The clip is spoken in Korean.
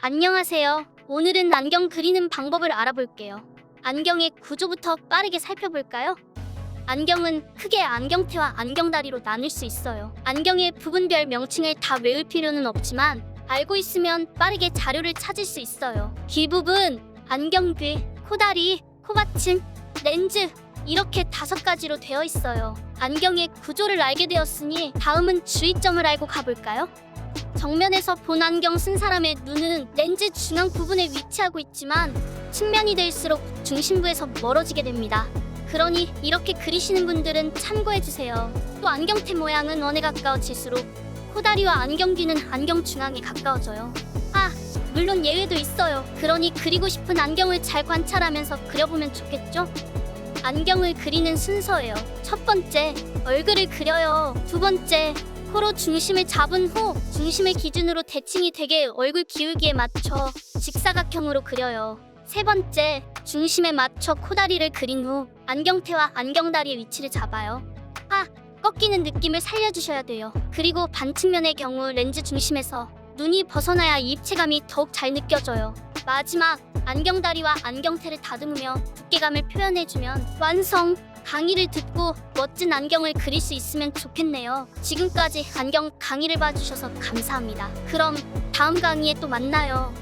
안녕하세요. 오늘은 안경 그리는 방법을 알아볼게요. 안경의 구조부터 빠르게 살펴볼까요? 안경은 크게 안경테와 안경다리로 나눌 수 있어요. 안경의 부분별 명칭을 다 외울 필요는 없지만 알고 있으면 빠르게 자료를 찾을 수 있어요. 귀 부분, 안경귀, 코다리, 코받침, 렌즈 이렇게 다섯 가지로 되어 있어요. 안경의 구조를 알게 되었으니 다음은 주의점을 알고 가볼까요? 정면에서 본 안경 쓴 사람의 눈은 렌즈 중앙 부분에 위치하고 있지만 측면이 될수록 중심부에서 멀어지게 됩니다. 그러니 이렇게 그리시는 분들은 참고해 주세요. 또 안경테 모양은 원에 가까워질수록 코다리와 안경귀는 안경 중앙에 가까워져요. 아, 물론 예외도 있어요. 그러니 그리고 싶은 안경을 잘 관찰하면서 그려보면 좋겠죠? 안경을 그리는 순서예요. 첫 번째, 얼굴을 그려요. 두 번째, 코로 중심을 잡은 후 중심을 기준으로 대칭이 되게 얼굴 기울기에 맞춰 직사각형으로 그려요. 세 번째, 중심에 맞춰 코다리를 그린 후 안경테와 안경다리의 위치를 잡아요. 아, 꺾이는 느낌을 살려주셔야 돼요. 그리고 반측면의 경우 렌즈 중심에서 눈이 벗어나야 입체감이 더욱 잘 느껴져요. 마지막, 안경다리와 안경테를 다듬으며 두께감을 표현해주면 완성! 강의를 듣고 멋진 안경을 그릴 수 있으면 좋겠네요. 지금까지 안경 강의를 봐주셔서 감사합니다. 그럼 다음 강의에 또 만나요.